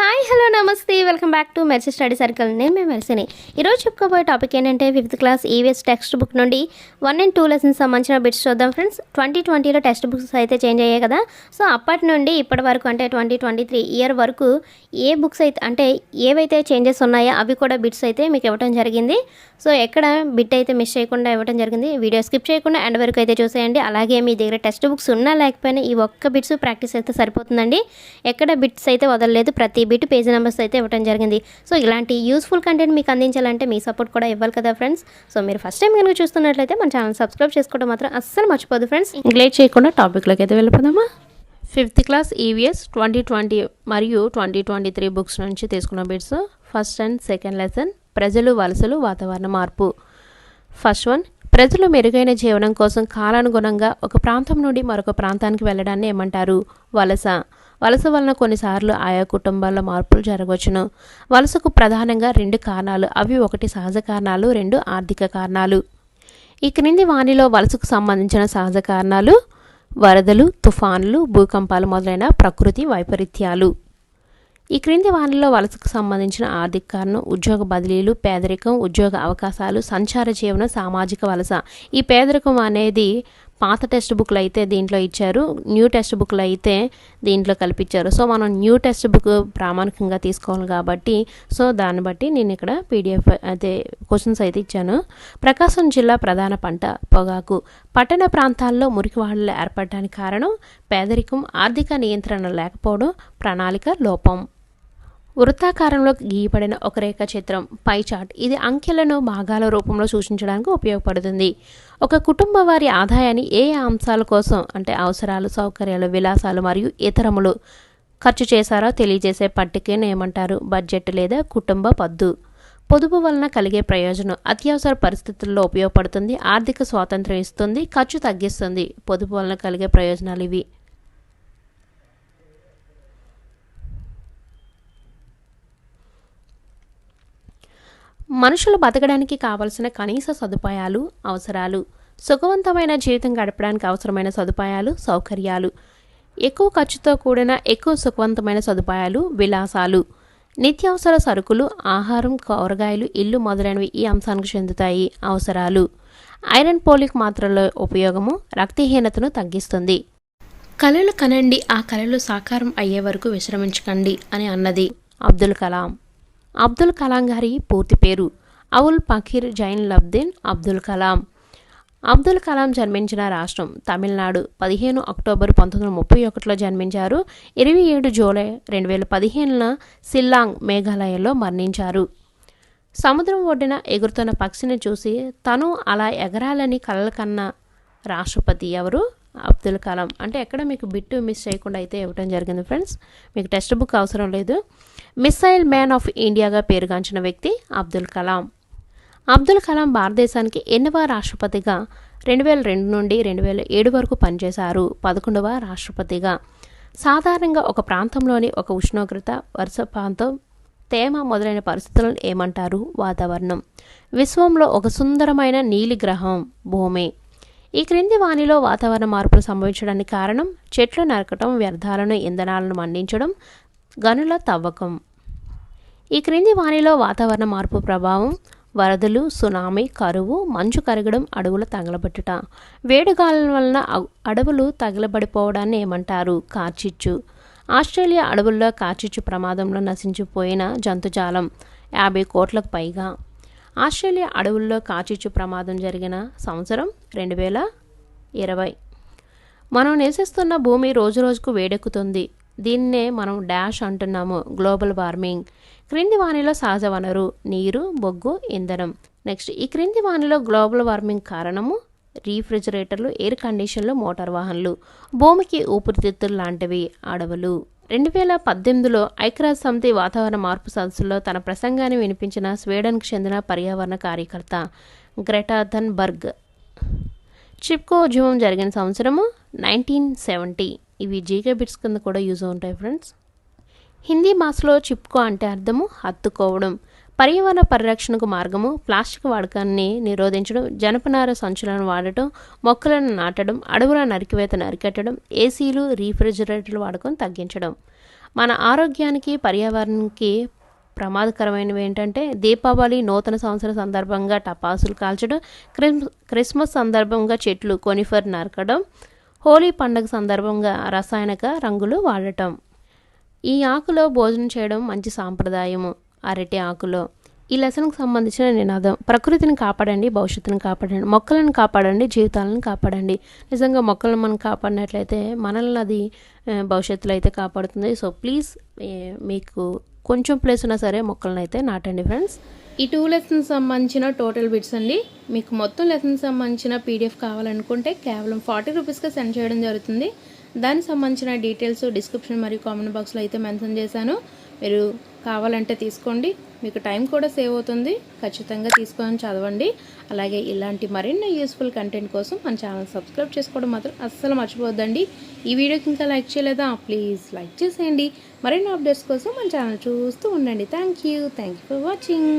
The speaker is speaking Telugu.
హాయ్ హలో నమస్తే. Welcome back to Mercy study circle. నేను మేము మెర్సీని. ఈరోజు చెప్పుకోబోయే టాపిక్ ఏంటంటే fifth class EVS text book నుండి వన్ అండ్ టూ లెసన్స్ సంబంధించిన బిట్స్ చూద్దాం ఫ్రెండ్స్. ట్వంటీ ట్వంటీలో టెక్స్ట్ బుక్స్ అయితే చేంజ్ అయ్యాయి కదా. సో అప్పటి నుండి ఇప్పటి వరకు అంటే ట్వంటీ ట్వంటీ త్రీ ఇయర్ వరకు ఏ బుక్స్ అయితే అంటే ఏవైతే చేంజెస్ ఉన్నాయో అవి కూడా బిట్స్ అయితే మీకు ఇవ్వడం జరిగింది. సో ఎక్కడ బిట్ అయితే మిస్ చేయకుండా ఇవ్వడం జరిగింది వీడియో స్కిప్ చేయకుండా ఎండ్ వరకు అయితే చూసేయండి. అలాగే మీ దగ్గర టెక్స్ట్ బుక్స్ ఉన్నా లేకపోయినా ఈ ఒక్క బిట్స్ ప్రాక్టీస్ అయితే సరిపోతుందండి. ఎక్కడ బిట్స్ అయితే వదలలేదు ప్రతి బిట్ పేజ్ నెంబర్స్ అయితే ఇవ్వడం జరిగింది. సో ఇలాంటి యూస్ఫుల్ కంటెంట్ మీకు అందించాలంటే మీ సపోర్ట్ కూడా ఇవ్వాలి కదా ఫ్రెండ్స్ సో మీరు ఫస్ట్ టైం కనుక చూస్తున్నట్లయితే మన ఛానల్ సబ్స్క్రైబ్ చేసుకోవడం మాత్రం అస్సలు మర్చిపోదు ఫ్రెండ్స్ లేట్ చేయకుండా టాపిక్లోకి అయితే వెళ్ళిపోదామా? Fifth class EVS twenty twenty మరియు ట్వంటీ ట్వంటీ త్రీ బుక్స్ నుంచి తీసుకున్న bits first and second lesson ప్రజలు వలసలు వాతావరణ మార్పు. ఫస్ట్ వన్ ప్రజలు మెరుగైన జీవనం కోసం కాలానుగుణంగా ఒక ప్రాంతం నుండి మరొక ప్రాంతానికి వెళ్ళడాన్ని ఏమంటారు? వలస. వలస వలన కొన్నిసార్లు ఆయా కుటుంబాల్లో మార్పులు జరగవచ్చును. వలసకు ప్రధానంగా రెండు కారణాలు అవి ఒకటి సహజ కారణాలు రెండు ఆర్థిక కారణాలు. ఈ క్రింది వానిలో వలసకు సంబంధించిన సహజ కారణాలు వరదలు తుఫాన్లు భూకంపాలు మొదలైన ప్రకృతి వైపరీత్యాలు. ఈ క్రింది వానిలో వలసకు సంబంధించిన ఆర్థిక కారణం ఉద్యోగ బదిలీలు పేదరికం ఉద్యోగ అవకాశాలు సంచార జీవనం సామాజిక వలస. ఈ పేదరికం అనేది పాత టెక్స్ట్ బుక్లు అయితే దీంట్లో ఇచ్చారు న్యూ టెక్స్ట్ బుక్లు అయితే దీంట్లో కల్పించారు. సో మనం న్యూ టెక్స్ట్ బుక్ ప్రామాణికంగా తీసుకోవాలి కాబట్టి సో దాన్ని బట్టి నేను ఇక్కడ పీడిఎఫ్ అదే క్వశ్చన్స్ అయితే ఇచ్చాను. ప్రకాశం జిల్లా ప్రధాన పంట పొగాకు. పట్టణ ప్రాంతాల్లో మురికివాడలు ఏర్పడడానికి కారణం పేదరికం ఆర్థిక నియంత్రణ లేకపోవడం ప్రణాళిక లోపం. వృత్తాకారంలో గీయబడిన ఒక రేఖ చిత్రం పై చార్ట్. ఇది అంకెలను భాగాల రూపంలో సూచించడానికి ఉపయోగపడుతుంది. ఒక కుటుంబ వారి ఆదాయాన్ని ఏ అంశాల కోసం అంటే అవసరాలు సౌకర్యాలు విలాసాలు మరియు ఇతరములు ఖర్చు చేశారో తెలియజేసే పట్టికను ఏమంటారు? బడ్జెట్ లేదా కుటుంబ పద్దు. పొదుపు వలన కలిగే ప్రయోజనం అత్యవసర పరిస్థితుల్లో ఉపయోగపడుతుంది ఆర్థిక స్వాతంత్రం ఇస్తుంది ఖర్చు తగ్గిస్తుంది. పొదుపు వలన కలిగే ప్రయోజనాలు ఇవి. మనుషులు బతకడానికి కావలసిన కనీస సదుపాయాలు అవసరాలు సుఖవంతమైన జీవితం గడపడానికి అవసరమైన సదుపాయాలు సౌకర్యాలు ఎక్కువ ఖర్చుతో కూడిన ఎక్కువ సుఖవంతమైన సదుపాయాలు విలాసాలు నిత్యావసర సరుకులు ఆహారం కూరగాయలు ఇల్లు మొదలైనవి ఈ అంశానికి చెందుతాయి. అవసరాలు. ఐరన్ పోలిక్ మాత్రలో ఉపయోగము రక్తహీనతను తగ్గిస్తుంది. కళలు కనండి ఆ కళలు సాకారం అయ్యే వరకు విశ్రమించకండి అని అన్నది అబ్దుల్ కలాం. అబ్దుల్ కలాం గారి పూర్తి పేరు అవుల్ పఖీర్ జైన్ లబ్దీన్ అబ్దుల్ కలాం. అబ్దుల్ కలాం జన్మించిన రాష్ట్రం తమిళనాడు. పదిహేను అక్టోబర్ పంతొమ్మిది వందల ముప్పై ఒకటిలో జన్మించారు. ఇరవై ఏడు జూలై రెండు వేల పదిహేనున సిల్లాంగ్ మేఘాలయలో మరణించారు. సముద్రం ఒడ్డున ఎగురుతున్న పక్షిని చూసి తను అలా ఎగరాలని కలల కన్న రాష్ట్రపతి ఎవరు? అబ్దుల్ కలాం. అంటే ఎక్కడ మీకు బిట్టు మిస్ చేయకుండా అయితే ఇవ్వడం జరిగింది ఫ్రెండ్స్. మీకు టెక్స్ట్ బుక్ అవసరం లేదు. మిస్సైల్ మ్యాన్ ఆఫ్ ఇండియాగా పేరుగాంచిన వ్యక్తి అబ్దుల్ కలాం. అబ్దుల్ కలాం భారతదేశానికి ఎన్నవ రాష్ట్రపతిగా రెండు వేల రెండు నుండి రెండు వేల ఏడు వరకు పనిచేశారు. పదకొండవ రాష్ట్రపతిగా. సాధారణంగా ఒక ప్రాంతంలోని ఒక ఉష్ణోగ్రత వర్ష ప్రాంతం తేమ మొదలైన పరిస్థితులను ఏమంటారు? వాతావరణం. విశ్వంలో ఒక సుందరమైన నీలి గ్రహం భూమి. ఈ క్రింది వానిలో వాతావరణ మార్పులు సంభవించడానికి కారణం చెట్లు నరకటం వ్యర్థాలను ఇంధనాలను మండించడం గనుల తవ్వకం. ఈ క్రింది వానిలో వాతావరణ మార్పు ప్రభావం వరదలు సునామీ కరువు మంచు కరగడం అడవుల తగలబెట్టుట. వేడిగాలుల వలన అడవులు తగలబడిపోవడాన్ని ఏమంటారు? కార్చిచ్చు. ఆస్ట్రేలియా అడవుల్లో కార్చిచ్చు ప్రమాదంలో నశించిపోయిన జంతుజాలం యాభై కోట్లకు పైగా. ఆస్ట్రేలియా అడవుల్లో కార్చిచ్చు ప్రమాదం జరిగిన సంవత్సరం రెండు వేల ఇరవై. మనం నివసిస్తున్న భూమి రోజురోజుకు వేడెక్కుతుంది. దీన్నే మనం డాష్ అంటున్నాము గ్లోబల్ వార్మింగ్. క్రింది వానిలో సహజ వనరు నీరు బొగ్గు ఇంధనం. నెక్స్ట్ ఈ క్రింది వానిలో గ్లోబల్ వార్మింగ్ కారణము రీఫ్రిజిరేటర్లు ఎయిర్ కండిషన్లు మోటార్ వాహనాలు. భూమికి ఊపిరితిత్తులు లాంటివి అడవులు. రెండు వేల పద్దెనిమిదిలో ఐక్యరాజ్య సమితి వాతావరణ మార్పు సదస్సులో తన ప్రసంగాన్ని వినిపించిన స్వీడన్కు చెందిన పర్యావరణ కార్యకర్త గ్రెటాథన్ బర్గ్ చిప్కో ఉద్యమం జరిగిన సంవత్సరము నైన్టీన్ సెవెంటీ ఇవి జీకే బిట్స్ కింద కూడా యూజ్ ఉంటాయి ఫ్రెండ్స్ హిందీ మాస్లో చిప్కో అంటే అర్థము హత్తుకోవడం. పర్యావరణ పరిరక్షణకు మార్గము ప్లాస్టిక్ వాడకాన్ని నిరోధించడం జనపనార సంచులను వాడటం మొక్కలను నాటడం అడవుల నరికివేతను అరికట్టడం ఏసీలు రీఫ్రిజిరేటర్లు వాడకం తగ్గించడం. మన ఆరోగ్యానికి పర్యావరణానికి ప్రమాదకరమైనవి ఏంటంటే దీపావళి నూతన సంవత్సర సందర్భంగా టపాసులు కాల్చడం క్రిస్ క్రిస్మస్ సందర్భంగా చెట్లు కొనిఫర్ నరకడం హోలీ పండుగ సందర్భంగా రసాయనిక రంగులు వాడటం. ఈ ఆకులో భోజనం చేయడం మంచి సాంప్రదాయము. అరటి ఆకులో. ఈ లెసన్కి సంబంధించిన నినాదం. ప్రకృతిని కాపాడండి భవిష్యత్తును కాపాడండి మొక్కలను కాపాడండి జీవితాలను కాపాడండి. నిజంగా మొక్కలను మనం కాపాడినట్లయితే మనల్ని అది భవిష్యత్తులో అయితే కాపాడుతుంది. సో ప్లీజ్ మీకు కొంచెం ప్లేస్ ఉన్నా సరే మొక్కలను అయితే నాటండి ఫ్రెండ్స్ ఈ టూ లెసన్స్ సంబంధించిన టోటల్ బిట్స్ అండి. మీకు మొత్తం లెసన్ సంబంధించిన పీడిఎఫ్ కావాలనుకుంటే కేవలం ఫార్టీ రూపీస్గా సెండ్ చేయడం జరుగుతుంది. దానికి సంబంధించిన డీటెయిల్స్ డిస్క్రిప్షన్ మరియు కామెంట్ బాక్స్లో అయితే మెన్షన్ చేశాను. మీరు కావాలంటే తీసుకోండి. మీకు టైం కూడా సేవ్ అవుతుంది. ఖచ్చితంగా తీసుకొని చదవండి. అలాగే ఇలాంటి మరిన్ని యూస్ఫుల్ కంటెంట్ కోసం మన ఛానల్ సబ్స్క్రైబ్ చేసుకోవడం మాత్రం అస్సలు మర్చిపోద్దండి ఈ వీడియోకి ఇంకా లైక్ చేయలేదా? ప్లీజ్ లైక్ చేసేయండి. మరిన్ని అప్డేట్స్ కోసం మన ఛానల్ చూస్తూ ఉండండి. Thank you. Thank you for watching.